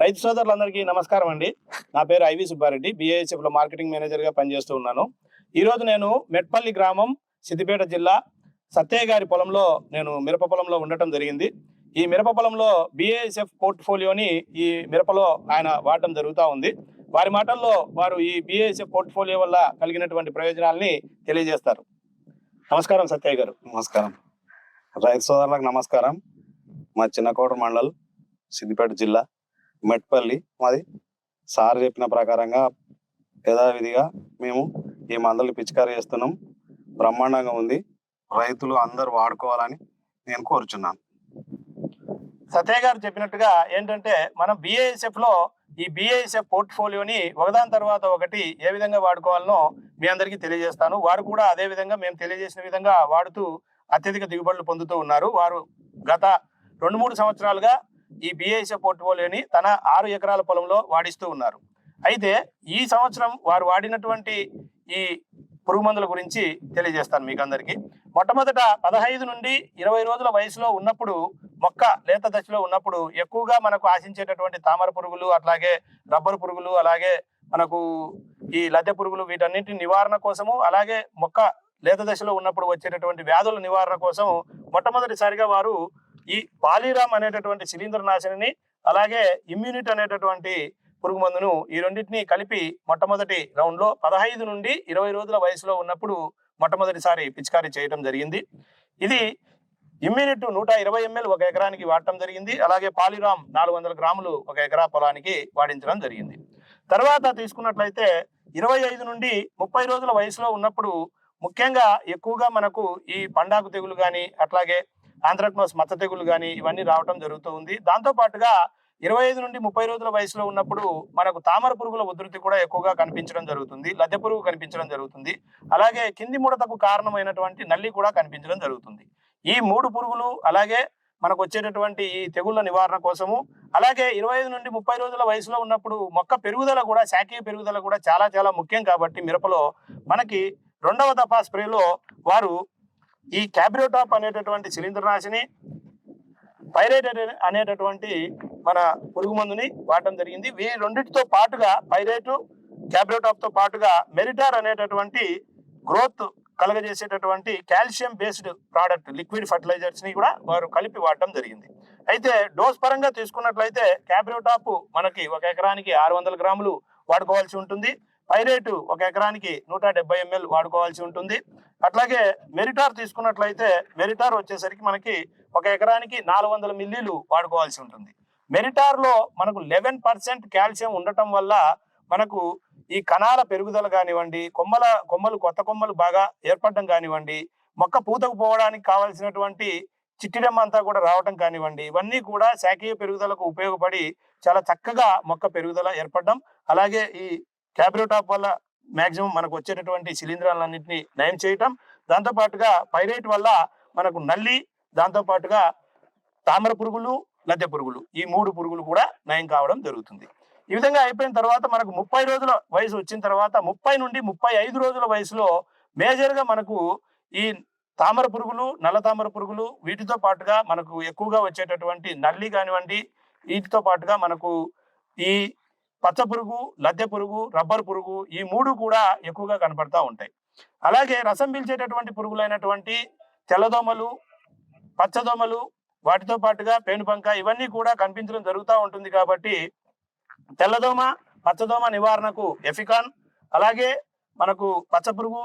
రైతు సోదరులందరికీ నమస్కారం అండి. నా పేరు ఐవి సుబ్బారెడ్డి బిఐఎస్ఎఫ్లో మార్కెటింగ్ మేనేజర్గా పనిచేస్తూ ఉన్నాను. ఈ రోజు నేను మెట్పల్లి గ్రామం సిద్దిపేట జిల్లా సత్యయ్య గారి పొలంలో నేను మిరప పొలంలో ఉండటం జరిగింది. ఈ మిరప పొలంలో బిఏఎస్ఎఫ్ పోర్ట్ఫోలియోని ఈ మిరపలో ఆయన వాడటం జరుగుతూ ఉంది. వారి మాటల్లో వారు ఈ బిఏఎస్ఎఫ్ పోర్ట్ఫోలియో వల్ల కలిగినటువంటి ప్రయోజనాల్ని తెలియజేస్తారు. నమస్కారం సత్యయ్య గారు. నమస్కారం. రైతు సోదరులకు నమస్కారం. మా చిన్నకోట మండల్ సిద్దిపేట జిల్లా. మెట్పల్లి మాది. సార్ చెప్పిన ప్రకారంగా యథావిధిగా మేము ఈ మందులు పిచికారీ చేస్తున్నాం. బ్రహ్మాండంగా ఉంది. రైతులు అందరూ వాడుకోవాలని నేను కోరుచున్నాను. సత్య గారు చెప్పినట్టుగా ఏంటంటే మనం బిఏఎస్ఎఫ్లో ఈ బిఏఎస్ఎఫ్ పోర్ట్ఫోలియోని ఒకదాని తర్వాత ఒకటి ఏ విధంగా వాడుకోవాలనో మీ అందరికీ తెలియజేస్తాను. వారు కూడా అదే విధంగా మేము తెలియజేసిన విధంగా వాడుతూ అత్యధిక దిగుబడులు పొందుతూ ఉన్నారు. వారు గత రెండు మూడు సంవత్సరాలుగా ఈ బిఏఎస్ఎఫ్ పోర్ట్ఫోలియోని తన ఆరు ఎకరాల పొలంలో వాడిస్తూ ఉన్నారు. అయితే ఈ సంవత్సరం వారు వాడినటువంటి ఈ పురుగు మందుల గురించి తెలియజేస్తాను మీకు అందరికీ మొట్టమొదట పదహైదు నుండి ఇరవై రోజుల వయసులో ఉన్నప్పుడు మొక్క లేత దశలో ఉన్నప్పుడు ఎక్కువగా మనకు ఆశించేటటువంటి తామర పురుగులు అట్లాగే రబ్బరు పురుగులు అలాగే మనకు ఈ లద్దె పురుగులు వీటన్నింటి నివారణ కోసము అలాగే మొక్క లేత దశలో ఉన్నప్పుడు వచ్చేటటువంటి వ్యాధుల నివారణ కోసం మొట్టమొదటిసారిగా వారు ఈ పాలీరామ్ అనేటటువంటి శిలీంద్రనాశిని అలాగే ఇమ్యూనిట్ అనేటటువంటి పురుగు మందును ఈ రెండింటిని కలిపి మొట్టమొదటి రౌండ్లో పదహైదు నుండి ఇరవై రోజుల వయసులో ఉన్నప్పుడు మొట్టమొదటిసారి పిచికారీ చేయడం జరిగింది. ఇది ఇమ్యూనిట్ నూట ఇరవై ఎంఎల్ ఒక ఎకరానికి వాడటం జరిగింది. అలాగే పాలిరామ్ నాలుగు వందల గ్రాములు ఒక ఎకరా పొలానికి వాడించడం జరిగింది. తర్వాత తీసుకున్నట్లయితే ఇరవై ఐదు నుండి ముప్పై రోజుల వయసులో ఉన్నప్పుడు ముఖ్యంగా ఎక్కువగా మనకు ఈ పండాకు తెగులు కానీ అట్లాగే ఆంధ్రక్నోస్ మచ్చ తెగులు కానీ ఇవన్నీ రావటం జరుగుతూ ఉంది. దాంతో పాటుగా ఇరవై ఐదు నుండి ముప్పై రోజుల వయసులో ఉన్నప్పుడు మనకు తామర పురుగుల ఉధృతి కూడా ఎక్కువగా కనిపించడం జరుగుతుంది. లద్దె పురుగు కనిపించడం జరుగుతుంది. అలాగే కింది ముడతకు కారణమైనటువంటి నల్లి కూడా కనిపించడం జరుగుతుంది. ఈ మూడు పురుగులు అలాగే మనకు వచ్చేటటువంటి ఈ తెగుళ్ళ నివారణ కోసము అలాగే ఇరవై ఐదు నుండి ముప్పై రోజుల వయసులో ఉన్నప్పుడు మొక్క పెరుగుదల కూడా శాఖీయ పెరుగుదల కూడా చాలా చాలా ముఖ్యం కాబట్టి మిరపలో మనకి రెండవ దఫా స్ప్రేలో వారు ఈ క్యాబ్రియోటాప్ అనేటటువంటి శిలీంద్రనాశిని పైరేట్ అనే- అనేటటువంటి మన పురుగు మందుని వాడటం జరిగింది. వీ రెండింటితో పాటుగా పైరేటు క్యాబ్రియోటాప్తో పాటుగా మెరిటార్ అనేటటువంటి గ్రోత్ కలగజేసేటటువంటి కాల్షియం బేస్డ్ ప్రోడక్ట్ లిక్విడ్ ఫర్టిలైజర్స్ని కూడా వారు కలిపి వాడటం జరిగింది. అయితే డోస్ పరంగా తీసుకున్నట్లయితే క్యాబ్రియోటాప్ మనకి ఒక ఎకరానికి ఆరు వందల గ్రాములు వాడుకోవాల్సి ఉంటుంది. పైరేటు ఒక ఎకరానికి నూట డెబ్బై ఎంఎల్ వాడుకోవాల్సి ఉంటుంది. అట్లాగే మెరిటార్ తీసుకున్నట్లయితే మెరిటార్ వచ్చేసరికి మనకి ఒక ఎకరానికి నాలుగు వందల మిల్లీలు వాడుకోవాల్సి ఉంటుంది. మెరిటార్లో మనకు లెవెన్ పర్సెంట్ కాల్షియం ఉండటం వల్ల మనకు ఈ కణాల పెరుగుదల కానివ్వండి కొమ్మల కొమ్మలు కొత్త కొమ్మలు బాగా ఏర్పడడం కానివ్వండి మొక్క పూతకు పోవడానికి కావాల్సినటువంటి చిట్టిడమ్మ అంతా కూడా రావటం కానివ్వండి ఇవన్నీ కూడా శాఖీయ పెరుగుదలకు ఉపయోగపడి చాలా చక్కగా మొక్క పెరుగుదల ఏర్పడడం అలాగే ఈ క్యాబ్రియోటాప్ వల్ల మ్యాక్సిమం మనకు వచ్చేటటువంటి శిలీంధ్రాలన్నింటినీ నయం చేయటం. దాంతో పాటుగా పైరేట్ వల్ల మనకు నల్లి దాంతో పాటుగా తామర పురుగులు లద్దె పురుగులు ఈ మూడు పురుగులు కూడా నయం కావడం జరుగుతుంది. ఈ విధంగా అయిపోయిన తర్వాత మనకు ముప్పై రోజుల వయసు వచ్చిన తర్వాత ముప్పై నుండి ముప్పై ఐదు రోజుల వయసులో మేజర్గా మనకు ఈ తామర పురుగులు నల్ల తామర పురుగులు వీటితో పాటుగా మనకు ఎక్కువగా వచ్చేటటువంటి నల్లి కానివ్వండి వీటితో పాటుగా మనకు ఈ పచ్చ పురుగు లద్దె పురుగు రబ్బర్ పురుగు ఈ మూడు కూడా ఎక్కువగా కనపడతా ఉంటాయి. అలాగే రసం పీల్చేటటువంటి పురుగులైనటువంటి తెల్లదోమలు పచ్చదోమలు వాటితో పాటుగా పేనుపంక ఇవన్నీ కూడా కనిపించడం జరుగుతూ ఉంటుంది కాబట్టి తెల్లదోమ పచ్చదోమ నివారణకు ఎఫికాన్ అలాగే మనకు పచ్చ పురుగు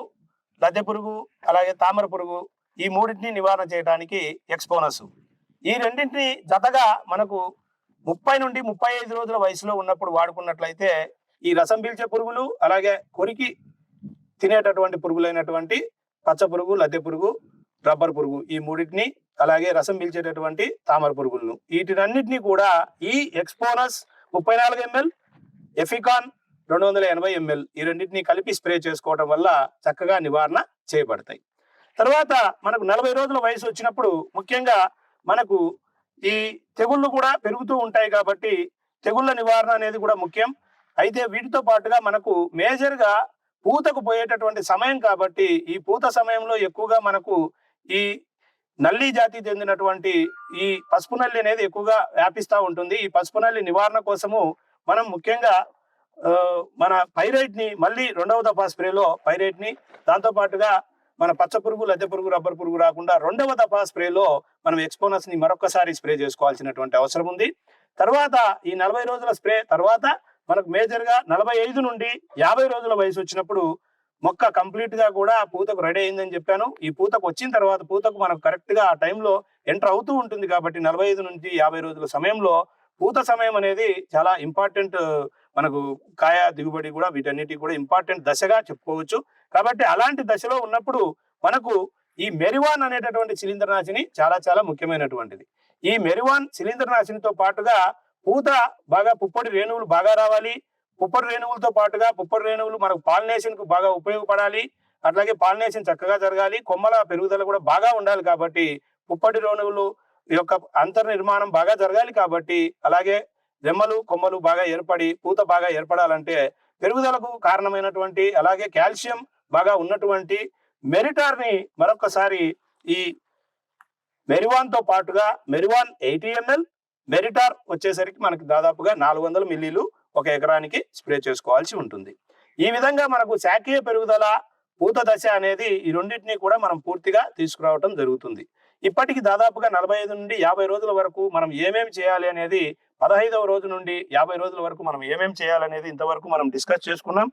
లద్దె పురుగు అలాగే తామర పురుగు ఈ మూడింటిని నివారణ చేయడానికి ఎక్స్పోనస్. ఈ రెండింటిని జతగా మనకు ముప్పై నుండి ముప్పై ఐదు రోజుల వయసులో ఉన్నప్పుడు వాడుకున్నట్లయితే ఈ రసం పీల్చే పురుగులు అలాగే కొరికి తినేటటువంటి పురుగులైనటువంటి పచ్చ పురుగు లద్దె పురుగు రబ్బర్ పురుగు ఈ మూడింటిని అలాగే రసం పీల్చేటటువంటి తామర పురుగులను. వీటినన్నిటిని కూడా ఈ ఎక్స్పోనస్ ముప్పై నాలుగు ఎంఎల్ ఎఫికాన్ రెండు వందల ఎనభై ఎంఎల్ ఈ రెండింటిని కలిపి స్ప్రే చేసుకోవడం వల్ల చక్కగా నివారణ చేయబడతాయి. తర్వాత మనకు నలభై రోజుల వయసు వచ్చినప్పుడు ముఖ్యంగా మనకు ఈ తెగుళ్ళు కూడా పెరుగుతూ ఉంటాయి కాబట్టి తెగుళ్ళ నివారణ అనేది కూడా ముఖ్యం. అయితే వీటితో పాటుగా మనకు మేజర్గా పూతకు పోయేటటువంటి సమయం కాబట్టి ఈ పూత సమయంలో ఎక్కువగా మనకు ఈ నల్లి జాతి చెందినటువంటి ఈ పసుపు నల్లి అనేది ఎక్కువగా వ్యాపిస్తూ ఉంటుంది. ఈ పసుపు నల్లి నివారణ కోసము మనం ముఖ్యంగా మన పైరైట్ని మళ్ళీ రెండవ దఫా స్ప్రేలో పైరైట్ని దాంతో పాటుగా మన పచ్చ పురుగు లద్దె పురుగు రబ్బర్ పురుగు రాకుండా రెండవ దఫా స్ప్రేలో మనం ఎక్స్పోనస్ని మరొకసారి స్ప్రే చేసుకోవాల్సినటువంటి అవసరం ఉంది. తర్వాత ఈ నలభై రోజుల స్ప్రే తర్వాత మనకు మేజర్గా నలభై ఐదు నుండి యాభై రోజుల వయసు వచ్చినప్పుడు మొక్క కంప్లీట్గా కూడా పూతకు రెడీ అయిందని చెప్పాను. ఈ పూతకు వచ్చిన తర్వాత పూతకు మనకు కరెక్ట్గా ఆ టైంలో ఎంటర్ అవుతూ ఉంటుంది కాబట్టి నలభై ఐదు నుంచి యాభై రోజుల సమయంలో పూత సమయం అనేది చాలా ఇంపార్టెంట్ మనకు కాయ దిగుబడి కూడా వీటన్నిటి కూడా ఇంపార్టెంట్ దశగా చెప్పుకోవచ్చు. కాబట్టి అలాంటి దశలో ఉన్నప్పుడు మనకు ఈ మెరివాన్ అనేటటువంటి శిలీంద్రనాశిని చాలా చాలా ముఖ్యమైనటువంటిది. ఈ మెరివాన్ శిలీంద్రనాశినితో పాటుగా పూత బాగా పుప్పొడి రేణువులు బాగా రావాలి. పుప్పొడి రేణువులతో పాటుగా పుప్పొడి రేణువులు మనకు పాలినేషన్కు బాగా ఉపయోగపడాలి. అట్లాగే పాలినేషన్ చక్కగా జరగాలి. కొమ్మల పెరుగుదల కూడా బాగా ఉండాలి కాబట్టి పుప్పొడి రేణువులు యొక్క అంతర్నిర్మాణం బాగా జరగాలి కాబట్టి అలాగే రెమ్మలు కొమ్మలు బాగా ఏర్పడి పూత బాగా ఏర్పడాలంటే పెరుగుదలకు కారణమైనటువంటి అలాగే కాల్షియం బాగా ఉన్నటువంటి మెరిటార్ని మరొకసారి ఈ మెరివాన్తో పాటుగా మెరివాన్ ఎయిటీ ఎంఎల్ మెరిటార్ వచ్చేసరికి మనకి దాదాపుగా నాలుగు వందల మిల్లీలు ఒక ఎకరానికి స్ప్రే చేసుకోవాల్సి ఉంటుంది. ఈ విధంగా మనకు శాఖీయ పెరుగుదల పూత దశ అనేది ఈ రెండింటిని కూడా మనం పూర్తిగా తీసుకురావటం జరుగుతుంది. ఇప్పటికి దాదాపుగా నలభై ఐదు నుండి యాభై రోజుల వరకు మనం ఏమేమి చేయాలి అనేది పదహైదవ రోజు నుండి యాభై రోజుల వరకు మనం ఏమేమి చేయాలనేది ఇంతవరకు మనం డిస్కస్ చేసుకున్నాం.